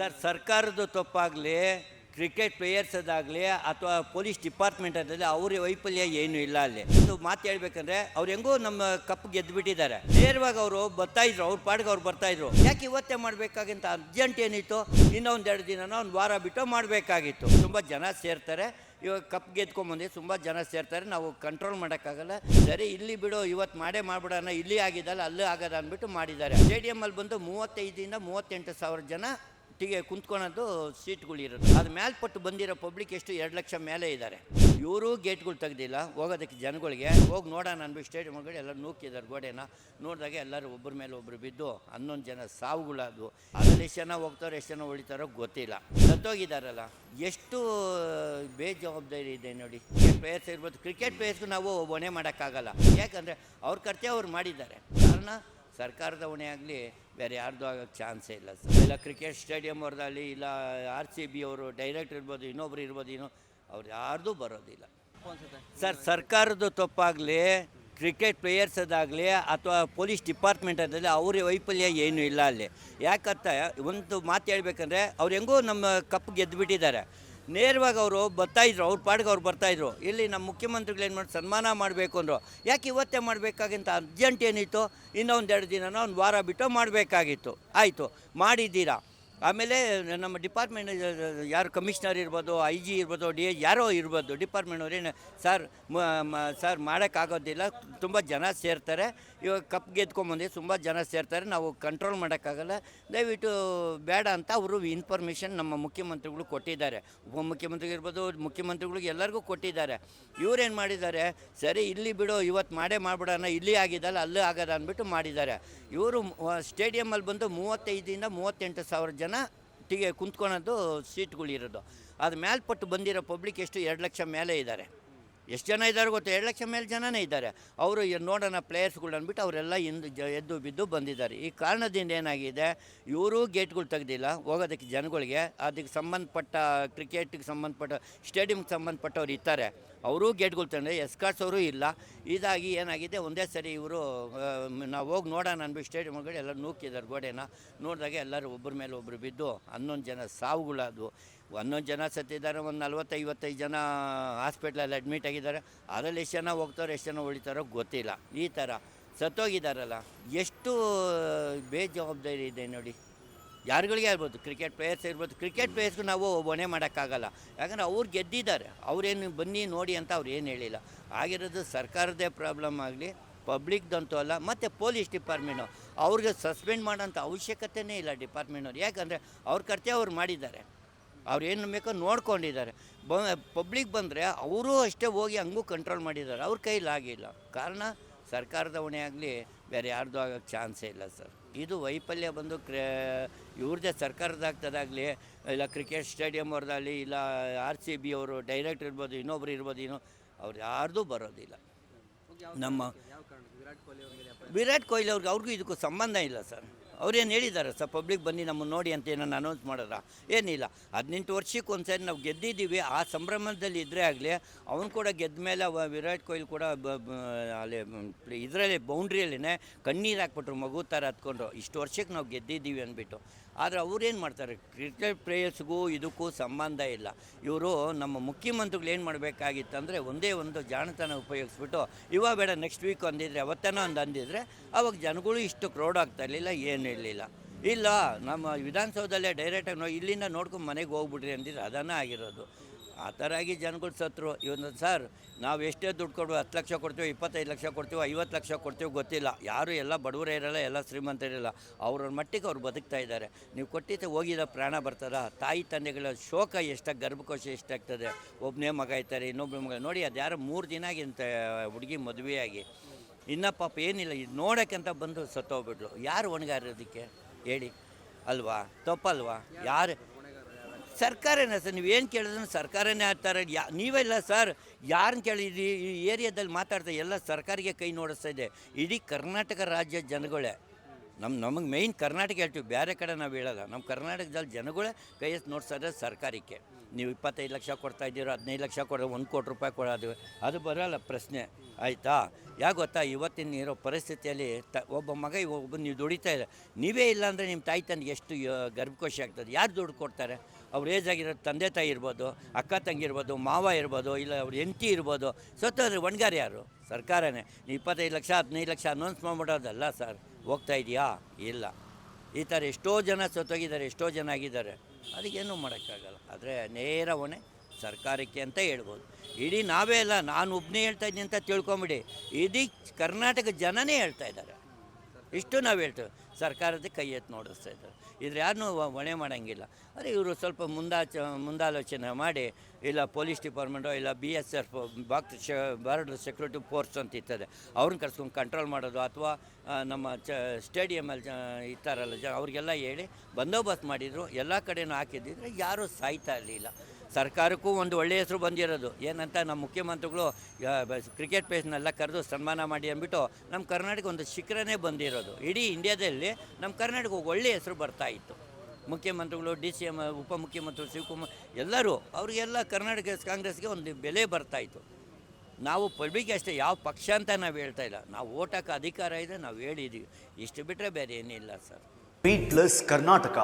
Sir ಸರ್ಕಾರದ ತಪ್ಪಾಗಲಿ cricket ಪ್ಲೇಯರ್ಸದಾಗಲಿ ಅಥವಾ police department ಅದಾಗಲಿ ಅವ್ರ ವೈಫಲ್ಯ ಏನೂ ಇಲ್ಲ ಅಲ್ಲಿ. ಒಂದು ಮಾತು ಹೇಳ್ಬೇಕಂದ್ರೆ ಅವ್ರು ಹೆಂಗೋ ನಮ್ಮ ಕಪ್ ಗೆದ್ದು ಬಿಟ್ಟಿದ್ದಾರೆ ನೇರವಾಗಿ ಅವರು ಬರ್ತಾ ಇದ್ರು, ಅವ್ರ ಪಾಡಿಗೆ ಅವ್ರು ಬರ್ತಾ ಇದ್ರು. ಯಾಕೆ ಇವತ್ತೇ ಮಾಡಬೇಕಾಗಿಂತ ಅರ್ಜೆಂಟ್ ಏನಿತ್ತು? ಇನ್ನೊಂದು ಎರಡು ದಿನನೋ ಒಂದು ವಾರ ಬಿಟ್ಟು ಮಾಡಬೇಕಾಗಿತ್ತು. ತುಂಬ ಜನ ಸೇರ್ತಾರೆ. ಇವಾಗ ಕಪ್ ಗೆದ್ಕೊಂಬಂದು ತುಂಬ ಜನ ಸೇರ್ತಾರೆ. ನಾವು ಕಂಟ್ರೋಲ್ ಮಾಡೋಕ್ಕಾಗಲ್ಲ. ಸರಿ, ಇಲ್ಲಿ ಬಿಡು ಇವತ್ತು ಮಾಡೇ ಮಾಡ್ಬಿಡೋಣ. ಇಲ್ಲಿ ಆಗಿದ್ದಲ್ಲ, ಅಲ್ಲೂ ಆಗದ ಅಂದ್ಬಿಟ್ಟು ಮಾಡಿದ್ದಾರೆ. ಸ್ಟೇಡಿಯಮಲ್ಲಿ ಬಂದು ಮೂವತ್ತೈದರಿಂದ ಮೂವತ್ತೆಂಟು ಸಾವಿರ ಜನ ಟಿಗೆ ಕುಂತ್ಕೊಳೋದು ಸೀಟ್ಗಳಿರೋದು ಅದು ಮೇಲ್ಪಟ್ಟು ಬಂದಿರೋ ಪಬ್ಲಿಕ್ ಎಷ್ಟು ಎರಡು ಲಕ್ಷ ಮೇಲೆ ಇದ್ದಾರೆ ಇವರು ಗೇಟ್ಗಳು ತೆಗ್ದಿಲ್ಲ. ಹೋಗೋದಕ್ಕೆ ಜನಗಳಿಗೆ, ಹೋಗಿ ನೋಡೋಣ ಅನ್ಬಿಟ್ಟು ಸ್ಟೇಡಿಯಂ ಒಳಗಡೆ ಎಲ್ಲ ನೂಕಿದ್ದಾರೆ ಗೋಡೆನ. ನೋಡಿದಾಗ ಎಲ್ಲರೂ ಒಬ್ಬರ ಮೇಲೆ ಒಬ್ಬರು ಬಿದ್ದು ಹನ್ನೊಂದು ಜನ ಸಾವುಗಳಾದವು. ಅದರಲ್ಲಿ ಎಷ್ಟು ಜನ ಹೋಗ್ತಾರೋ, ಎಷ್ಟು ಜನ ಉಳಿತಾರೋ ಗೊತ್ತಿಲ್ಲ. ಸತ್ತೋಗಿದ್ದಾರಲ್ಲ ಎಷ್ಟು ಬೇಜವಾಬ್ದಾರಿ ಇದೆ ನೋಡಿ. ಪ್ಲೇಯರ್ಸ್ ಇರ್ಬೋದು. ಕ್ರಿಕೆಟ್ ಪ್ಲೇಯರ್ಸ್ಗೂ ನಾವು ಹೊಣೆ ಮಾಡೋಕ್ಕಾಗಲ್ಲ. ಯಾಕಂದರೆ ಅವ್ರ ಕರ್ತವ್ಯ ಅವ್ರು ಮಾಡಿದ್ದಾರೆ. ಕಾರಣ ಸರ್ಕಾರದ ಹೊಣೆ ಆಗಲಿ ಬೇರೆ ಯಾರ್ದು ಆಗೋಕ್ಕೆ ಚಾನ್ಸೇ ಇಲ್ಲ ಸರ್. ಇಲ್ಲ ಕ್ರಿಕೆಟ್ ಸ್ಟೇಡಿಯಂ ಅವ್ರದ್ದಾಗಲಿ ಇಲ್ಲ ಆರ್ ಸಿ ಬಿ ಅವರು ಡೈರೆಕ್ಟರ್ ಇರ್ಬೋದು, ಇನ್ನೊಬ್ರು ಇರ್ಬೋದು ಏನೋ ಅವ್ರು ಯಾರ್ದೂ ಬರೋದಿಲ್ಲ. ಸರ್ ಸರ್ಕಾರದ ತಪ್ಪಾಗಲಿ ಕ್ರಿಕೆಟ್ ಪ್ಲೇಯರ್ಸದಾಗಲಿ ಅಥವಾ ಪೊಲೀಸ್ ಡಿಪಾರ್ಟ್ಮೆಂಟ್ ಅದಾಗಲಿ, ಅವ್ರ ವೈಫಲ್ಯ ಏನೂ ಇಲ್ಲ ಅಲ್ಲಿ. ಯಾಕಂತ ಒಂದು ಮಾತು ಹೇಳ್ಬೇಕಂದ್ರೆ, ಅವ್ರು ಹೆಂಗೋ ನಮ್ಮ ಕಪ್ ಗೆದ್ದು ಬಿಟ್ಟಿದ್ದಾರೆ ನೇರವಾಗಿ ಅವರು ಬರ್ತಾಯಿದ್ರು ಅವ್ರ ಪಾಡಿಗೆ ಅವ್ರು ಬರ್ತಾಯಿದ್ರು ಇಲ್ಲಿ ನಮ್ಮ ಮುಖ್ಯಮಂತ್ರಿಗಳು ಏನು ಮಾಡಿ ಸನ್ಮಾನ ಮಾಡಬೇಕು ಅಂದರು. ಯಾಕೆ ಇವತ್ತೇ ಮಾಡಬೇಕಾಗಿಂತ ಅರ್ಜೆಂಟ್ ಏನಿತ್ತು? ಇನ್ನೊಂದು ಎರಡು ದಿನನೋ ಒಂದು ವಾರ ಬಿಟ್ಟು ಮಾಡಬೇಕಾಗಿತ್ತು. ಆಯಿತು, ಮಾಡಿದ್ದೀರಾ? ಆಮೇಲೆ ನಮ್ಮ ಡಿಪಾರ್ಟ್ಮೆಂಟ್, ಯಾರು ಕಮಿಷನರ್ ಇರ್ಬೋದು ಐ ಜಿ ಇರ್ಬೋದು, ಡಿ ಎ ಯಾರೋ ಇರ್ಬೋದು, ಡಿಪಾರ್ಟ್ಮೆಂಟ್ ಅವ್ರೇನು ಸರ್ ಸರ್, ಮಾಡೋಕ್ಕಾಗೋದಿಲ್ಲ, ತುಂಬ ಜನ ಸೇರ್ತಾರೆ, ಇವಾಗ ಕಪ್ ಗೆದ್ಕೊಂಬಂದು ತುಂಬ ಜನ ಸೇರ್ತಾರೆ, ನಾವು ಕಂಟ್ರೋಲ್ ಮಾಡೋಕ್ಕಾಗಲ್ಲ, ದಯವಿಟ್ಟು ಬೇಡ ಅಂತ ಅವರು ಇನ್ಫಾರ್ಮೇಷನ್ ನಮ್ಮ ಮುಖ್ಯಮಂತ್ರಿಗಳು ಕೊಟ್ಟಿದ್ದಾರೆ. ಉಪಮುಖ್ಯಮಂತ್ರಿ ಇರ್ಬೋದು, ಮುಖ್ಯಮಂತ್ರಿಗಳಿಗೆ ಎಲ್ಲರಿಗೂ ಕೊಟ್ಟಿದ್ದಾರೆ. ಇವರೇನು ಮಾಡಿದ್ದಾರೆ, ಸರಿ, ಇಲ್ಲಿ ಬಿಡು, ಇವತ್ತು ಮಾಡೇ ಮಾಡ್ಬಿಡೋಣ, ಇಲ್ಲಿ ಆಗಿದ್ದಲ್ಲ, ಅಲ್ಲೂ ಆಗದ ಅಂದ್ಬಿಟ್ಟು ಮಾಡಿದ್ದಾರೆ. ಇವರು ಸ್ಟೇಡಿಯಮಲ್ಲಿ ಬಂದು ಮೂವತ್ತೈದರಿಂದ ಮೂವತ್ತೆಂಟು ಸಾವಿರ ಜನ ಟಿಗೆ ಕುಂತ್ಕೊಳೋದು ಸೀಟ್ಗಳಿರೋದು ಅದು ಮೇಲ್ಪಟ್ಟು ಬಂದಿರೋ ಪಬ್ಲಿಕ್ ಎಷ್ಟು ಎರಡು ಲಕ್ಷ ಮೇಲೆ ಇದ್ದಾರೆ ಎಷ್ಟು ಜನ ಇದ್ದಾರೆ ಗೊತ್ತಾ? ಎರಡು ಲಕ್ಷ ಮೇಲೆ ಜನನೇ ಇದ್ದಾರೆ. ಅವರು ನೋಡೋಣ ಪ್ಲೇಯರ್ಸ್ಗಳು ಅಂದ್ಬಿಟ್ಟು ಅವರೆಲ್ಲ ಹಿಂದೆ ಜ ಎದ್ದು ಬಿದ್ದು ಬಂದಿದ್ದಾರೆ. ಈ ಕಾರಣದಿಂದ ಏನಾಗಿದೆ? ಇವರು ಗೇಟ್ಗಳು ತೆಗೆದಿಲ್ಲ, ಹೋಗೋದಕ್ಕೆ ಜನಗಳಿಗೆ. ಅದಕ್ಕೆ ಸಂಬಂಧಪಟ್ಟ ಕ್ರಿಕೆಟಿಗೆ ಸಂಬಂಧಪಟ್ಟ ಸ್ಟೇಡಿಯಮ್ಗೆ ಸಂಬಂಧಪಟ್ಟವ್ರು ಇರ್ತಾರೆ. ಅವರೂ ಗೇಟ್ಗಳು ತಂದರೆ ಎಸ್ಕಾರ್ಟ್ಸ್ ಅವರು ಇಲ್ಲ. ಇದಾಗಿ ಏನಾಗಿದೆ? ಒಂದೇ ಸರಿ ಇವರು ನಾವು ಹೋಗಿ ನೋಡೋಣ ಅಂದ್ಬಿಟ್ಟು ಒಳಗಡೆ ಎಲ್ಲ ನೂಕಿದ್ದಾರೆ ಗೋಡೆನ. ನೋಡಿದಾಗ ಎಲ್ಲರೂ ಒಬ್ಬರ ಮೇಲೆ ಒಬ್ಬರು ಬಿದ್ದು, ಹನ್ನೊಂದು ಜನ ಸಾವುಗಳದು ಹನ್ನೊಂದು ಜನ ಸತ್ತಿದ್ದಾರೆ, ಒಂದು ನಲ್ವತ್ತು ಐವತ್ತೈದು ಜನ ಹಾಸ್ಪಿಟ್ಲಲ್ಲಿ ಅಡ್ಮಿಟ್ ಆಗಿದ್ದಾರೆ. ಅದರಲ್ಲಿ ಎಷ್ಟು ಜನ ಹೋಗ್ತಾರೋ, ಎಷ್ಟು ಜನ ಉಳಿತಾರೋ ಗೊತ್ತಿಲ್ಲ. ಈ ಥರ ಸತ್ತೋಗಿದ್ದಾರಲ್ಲ, ಎಷ್ಟು ಬೇಜವಾಬ್ದಾರಿ ಇದೆ ನೋಡಿ. ಯಾರುಗಳಿಗೆ ಇರ್ಬೋದು ಕ್ರಿಕೆಟ್ ಪ್ಲೇಯರ್ಸ್ ಇರ್ಬೋದು. ಕ್ರಿಕೆಟ್ ಪ್ಲೇಯರ್ಸ್ಗೂ ನಾವು ಹೊಣೆ ಮಾಡೋಕ್ಕಾಗಲ್ಲ. ಯಾಕಂದರೆ ಅವ್ರು ಗೆದ್ದಿದ್ದಾರೆ. ಅವ್ರೇನು ಬನ್ನಿ ನೋಡಿ ಅಂತ ಅವ್ರು ಏನು ಹೇಳಿಲ್ಲ. ಆಗಿರೋದು ಸರ್ಕಾರದೇ ಪ್ರಾಬ್ಲಮ್ ಆಗಲಿ ಪಬ್ಲಿಕ್ದಂತೂ ಅಲ್ಲ, ಮತ್ತು ಪೊಲೀಸ್ ಡಿಪಾರ್ಟ್ಮೆಂಟು. ಅವ್ರಿಗೆ ಸಸ್ಪೆಂಡ್ ಮಾಡೋಂಥ ಅವಶ್ಯಕತೆಯೇ ಇಲ್ಲ ಡಿಪಾರ್ಟ್ಮೆಂಟವ್ರು. ಯಾಕಂದರೆ ಅವ್ರ ಕರ್ತವ್ಯ ಅವ್ರು ಮಾಡಿದ್ದಾರೆ. ಅವ್ರು ಏನು ಬೇಕೋ ನೋಡ್ಕೊಂಡಿದ್ದಾರೆ. ಬ ಪಬ್ಲಿಕ್ ಬಂದರೆ ಅವರೂ ಅಷ್ಟೇ ಹೋಗಿ ಹಂಗೂ ಕಂಟ್ರೋಲ್ ಮಾಡಿದ್ದಾರೆ. ಅವ್ರ ಕೈಲಿ ಆಗಿಲ್ಲ. ಕಾರಣ ಸರ್ಕಾರದ ಹೊಣೆ ಆಗಲಿ ಬೇರೆ ಯಾರ್ದು ಆಗೋಕ್ಕೆ ಚಾನ್ಸೇ ಇಲ್ಲ ಸರ್. ಇದು ವೈಫಲ್ಯ ಬಂದು ಕ್ರೇ ಇವ್ರದ್ದೇ ಸರ್ಕಾರದಾಗ್ತದಾಗಲಿ ಇಲ್ಲ ಕ್ರಿಕೆಟ್ ಸ್ಟೇಡಿಯಂ ಅವ್ರದ್ದಾಗಲಿ ಇಲ್ಲ ಆರ್ ಸಿ ಬಿ ಅವರು ಡೈರೆಕ್ಟ್ ಇರ್ಬೋದು ಇನ್ನೊಬ್ರು ಇರ್ಬೋದು ಏನೋ ಅವ್ರು ಯಾರ್ದೂ ಬರೋದಿಲ್ಲ. ನಮ್ಮ ವಿರಾಟ್ ಕೊಹ್ಲಿ ಅವ್ರಿಗೆ ಅವ್ರಿಗೂ ಇದಕ್ಕೂ ಸಂಬಂಧ ಇಲ್ಲ ಸರ್. ಅವ್ರೇನು ಹೇಳಿದ್ದಾರೆ ಸರ್ ಪಬ್ಲಿಕ್ ಬನ್ನಿ, ನಮ್ಮನ್ನು ನೋಡಿ ಅಂತ ಏನನ್ನು ಅನೌನ್ಸ್ ಮಾಡೋರ ಏನಿಲ್ಲ. ಹದಿನೆಂಟು ವರ್ಷಕ್ಕೆ ಒಂದು ಸರಿ ನಾವು ಗೆದ್ದಿದ್ದೀವಿ. ಆ ಸಂಭ್ರಮದಲ್ಲಿ ಇದ್ದರೆ ಆಗಲಿ, ಅವನು ಕೂಡ ಗೆದ್ದ ಮೇಲೆ ವಿರಾಟ್ ಕೊಹ್ಲಿ ಕೂಡ ಅಲ್ಲಿ ಇದರಲ್ಲಿ ಬೌಂಡ್ರಿಯಲ್ಲಿನೇ ಕಣ್ಣೀರು ಹಾಕ್ಬಿಟ್ರು, ಮಗು ಥರ ಹತ್ಕೊಂಡ್ರು ಇಷ್ಟು ವರ್ಷಕ್ಕೆ ನಾವು ಗೆದ್ದಿದ್ದೀವಿ ಅಂದ್ಬಿಟ್ಟು. ಆದರೆ ಅವ್ರೇನು ಮಾಡ್ತಾರೆ? ಕ್ರಿಕೆಟ್ ಪ್ಲೇಯರ್ಸ್ಗೂ ಇದಕ್ಕೂ ಸಂಬಂಧ ಇಲ್ಲ. ಇವರು ನಮ್ಮ ಮುಖ್ಯಮಂತ್ರಿಗಳು ಏನು ಮಾಡಬೇಕಾಗಿತ್ತು ಅಂದರೆ, ಒಂದೇ ಒಂದು ಜಾಣತನ ಉಪಯೋಗಿಸ್ಬಿಟ್ಟು ಇವಾಗ ಬೇಡ ನೆಕ್ಸ್ಟ್ ವೀಕ್ ಅಂದಿದ್ರೆ, ಅವತ್ತೇನೋ ಒಂದು ಅಂದಿದ್ರೆ, ಅವಾಗ ಜನಗಳು ಇಷ್ಟು ಕ್ರೌಡ್ ಆಗ್ತಾ ಇರಲಿಲ್ಲ ಏನು ಇರಲಿಲ್ಲ. ಇಲ್ಲ, ನಮ್ಮ ವಿಧಾನಸೌಧದಲ್ಲೇ ಡೈರೆಕ್ಟಾಗಿ ನೋ ಇಲ್ಲಿಂದ ನೋಡ್ಕೊಂಡು ಮನೆಗೆ ಹೋಗ್ಬಿಡ್ರಿ ಅಂದಿದ್ರೆ ಅದನ್ನೇ ಆಗಿರೋದು. ಆ ಥರ ಆಗಿ ಜನಗಳು ಸತ್ರು. ಇವನು ಸರ್, ನಾವು ಎಷ್ಟೇ ದುಡ್ಡು ಕೊಡುವ ಹತ್ತು ಲಕ್ಷ ಕೊಡ್ತೀವಿ, ಇಪ್ಪತ್ತೈದು ಲಕ್ಷ ಕೊಡ್ತೀವಿ, ಐವತ್ತು ಲಕ್ಷ ಕೊಡ್ತೀವಿ ಗೊತ್ತಿಲ್ಲ. ಯಾರು ಎಲ್ಲ ಬಡವರೇ ಇರಲ್ಲ, ಎಲ್ಲ ಶ್ರೀಮಂತರಿರಲ್ಲ ಅವ್ರ ಮಟ್ಟಿಗೆ ಅವ್ರು ಬದುಕ್ತಾ ಇದ್ದಾರೆ. ನೀವು ಕೊಟ್ಟಿದ್ದೆ ಹೋಗಿದ ಪ್ರಾಣ ಬರ್ತದ, ತಾಯಿ ತಂದೆಗಳ ಶೋಕ ಎಷ್ಟಾಗಿ ಗರ್ಭಕೋಶ ಎಷ್ಟಾಗ್ತದೆ. ಒಬ್ಬನೇ ಮಗ ಇರ್ತಾರೆ ಇನ್ನೊಬ್ಬ ಮಗ. ನೋಡಿ ಅದು ಯಾರೋ ಮೂರು ದಿನ ಆಗಿಂತ ಹುಡುಗಿ ಮದುವೆಯಾಗಿ. ಇನ್ನ ಪಾಪ ಏನಿಲ್ಲ, ಇದು ನೋಡೋಕ್ಕಂತ ಬಂದು ಸತ್ತೋಗ್ಬಿಟ್ಲು. ಯಾರು ಹೊಣೆಗಾರದಕ್ಕೆ ಹೇಳಿ. ಅಲ್ವಾ? ತಪ್ಪಲ್ವಾ? ಯಾರು? ಸರ್ಕಾರನೇ ಸರ್ ನೀವೇನು ಕೇಳಿದ್ರು ಸರ್ಕಾರನೇ ಆಗ್ತಾರೆ. ಯಾ, ನೀವೆಲ್ಲ ಸರ್ ಯಾರನ್ನ ಕೇಳಿದ್ರಿ ಈ ಏರಿಯಾದಲ್ಲಿ ಮಾತಾಡ್ತಾ, ಎಲ್ಲ ಸರ್ಕಾರಿಗೆ ಕೈ ನೋಡಿಸ್ತಾ ಇದೆ. ಇಡೀ ಕರ್ನಾಟಕ ರಾಜ್ಯ ಜನಗಳೇ. ನಮ್ಮ ನಮಗೆ ಮೈನ್ ಕರ್ನಾಟಕ ಹೇಳ್ತೀವಿ. ಬೇರೆ ಕಡೆ ನಾವು ಹೇಳಲ್ಲ. ನಮ್ಮ ಕರ್ನಾಟಕದಲ್ಲಿ ಜನಗಳೇ ಕೈ ನೋಡಿಸ್ತಾ ಇದೆ ಸರ್ಕಾರಕ್ಕೆ. ನೀವು ಇಪ್ಪತ್ತೈದು ಲಕ್ಷ ಕೊಡ್ತಾ ಇದ್ದೀರೋ, ಹದಿನೈದು ಲಕ್ಷ ಕೊಡೋ ಒಂದು ಕೋಟಿ ರೂಪಾಯಿ ಕೊಡೋದು, ಅದು ಬರೋಲ್ಲ ಪ್ರಶ್ನೆ, ಆಯಿತಾ? ಯಾಕೆ ಗೊತ್ತಾ? ಇವತ್ತಿನ ಇರೋ ಪರಿಸ್ಥಿತಿಯಲ್ಲಿ ತ, ಒಬ್ಬ ಮಗ, ಒಬ್ಬ ನೀವು ದುಡಿತಾ ಇಲ್ಲ ನೀವೇ ಇಲ್ಲ ಅಂದರೆ ನಿಮ್ಮ ತಾಯಿ ತಂದೆಗೆ ಎಷ್ಟು ಗರ್ಭಕೋಶ ಆಗ್ತದೆ, ಯಾರು ದುಡ್ಡು ಕೊಡ್ತಾರೆ? ಅವ್ರು ಏಜ್ ಆಗಿರೋ ತಂದೆ ತಾಯಿ ಇರ್ಬೋದು, ಅಕ್ಕ ತಂಗಿ ಇರ್ಬೋದು, ಮಾವ ಇರ್ಬೋದು, ಇಲ್ಲ ಅವ್ರ ಹೆಂಡತಿ ಇರ್ಬೋದು, ಸತ್ತೋದ್ರೆ ಒಣಗಾರ ಯಾರು? ಸರ್ಕಾರನೇ. ನೀವು ಇಪ್ಪತ್ತೈದು ಲಕ್ಷ, ಹದಿನೈದು ಲಕ್ಷ ಅನೌನ್ಸ್ ಮಾಡ್ಬಿಡೋದಲ್ಲ ಸರ್ ಹೋಗ್ತಾ ಇದೆಯಾ? ಇಲ್ಲ. ಈ ಥರ ಎಷ್ಟೋ ಜನ ಸತ್ತೋಗಿದ್ದಾರೆ, ಎಷ್ಟೋ ಜನ ಆಗಿದ್ದಾರೆ. ಅದಕ್ಕೇನು ಮಾಡೋಕ್ಕಾಗಲ್ಲ. ಆದರೆ ನೇರ ಹೊಣೆ ಸರ್ಕಾರಕ್ಕೆ ಅಂತ ಹೇಳ್ಬೋದು. ಇಡೀ ನಾವೇ ಅಲ್ಲ, ನಾನು ಒಬ್ಬನೇ ಹೇಳ್ತಾ ಇದ್ದೀನಿ ಅಂತ ತಿಳ್ಕೊಂಬಿಡಿ. ಇಡೀ ಕರ್ನಾಟಕ ಜನನೇ ಹೇಳ್ತಾ ಇದ್ದಾರೆ. ಇಷ್ಟು ನಾವು ಹೇಳ್ತೇವೆ. ಸರ್ಕಾರದ ಕೈ ಎತ್ತು ನೋಡಿಸ್ತಾ ಇದ್ದಾರೆ. ಇದ್ರ ಯಾರನ್ನೂ ಹೊಣೆ ಮಾಡೋಂಗಿಲ್ಲ. ಆದರೆ ಇವರು ಸ್ವಲ್ಪ ಮುಂದಾಚ, ಮುಂದಾಲೋಚನೆ ಮಾಡಿ, ಇಲ್ಲ ಪೊಲೀಸ್ ಡಿಪಾರ್ಟ್ಮೆಂಟೋ, ಇಲ್ಲ ಬಿ ಎಸ್ ಎಫ್, ಬಾಕ್ಸ್ ಶ ಬಾರ್ಡರ್ ಸೆಕ್ಯೂರಿಟಿ ಫೋರ್ಸ್ ಅಂತ ಇರ್ತದೆ. ಅವ್ರನ್ನ ಕರ್ಸ್ಕೊಂಡು ಕಂಟ್ರೋಲ್ ಮಾಡೋದು ಅಥವಾ ನಮ್ಮ ಚ, ಸ್ಟೇಡಿಯಮಲ್ಲಿ ಜ, ಇರ್ತಾರಲ್ಲ ಜ, ಅವ್ರಿಗೆಲ್ಲ ಹೇಳಿ ಬಂದೋಬಸ್ತ್ ಮಾಡಿದರು. ಎಲ್ಲ ಕಡೆನೂ ಹಾಕಿದ್ದಿದ್ರೆ ಯಾರೂ ಸಾಯ್ತಾ ಇರಲಿಲ್ಲ. ಸರ್ಕಾರಕ್ಕೂ ಒಂದು ಒಳ್ಳೆಯ ಹೆಸರು ಬಂದಿರೋದು. ಏನಂತ ನಮ್ಮ ಮುಖ್ಯಮಂತ್ರಿಗಳು ಕ್ರಿಕೆಟ್ ಪ್ಲೇಸ್ನೆಲ್ಲ ಕರೆದು ಸನ್ಮಾನ ಮಾಡಿ ಅಂದ್ಬಿಟ್ಟು ನಮ್ಮ ಕರ್ನಾಟಕ ಒಂದು ಶಿಖರನೇ ಬಂದಿರೋದು. ಇಡೀ ಇಂಡಿಯಾದಲ್ಲಿ ನಮ್ಮ ಕರ್ನಾಟಕ ಒಳ್ಳೆಯ ಹೆಸರು ಬರ್ತಾ ಇತ್ತು. ಮುಖ್ಯಮಂತ್ರಿಗಳು, ಡಿ ಸಿ ಎಂ ಉಪಮುಖ್ಯಮಂತ್ರಿ ಶಿವಕುಮಾರ್, ಎಲ್ಲರೂ ಅವರಿಗೆಲ್ಲ ಕರ್ನಾಟಕ ಕಾಂಗ್ರೆಸ್ಗೆ ಒಂದು ಬೆಲೆ ಬರ್ತಾಯಿತ್ತು ನಾವು ಪಬ್ಲಿಕ್ ಅಷ್ಟೇ, ಯಾವ ಪಕ್ಷ ಅಂತ ನಾವು ಹೇಳ್ತಾ ಇಲ್ಲ. ನಾವು ಓಟಕ್ಕೆ ಅಧಿಕಾರ ಇದೆ, ನಾವು ಹೇಳಿದ್ದೀವಿ ಇಷ್ಟು ಬಿಟ್ಟರೆ ಬೇರೆ ಏನಿಲ್ಲ ಸರ್. ಬೀಟ್ಲೆಸ್ ಕರ್ನಾಟಕ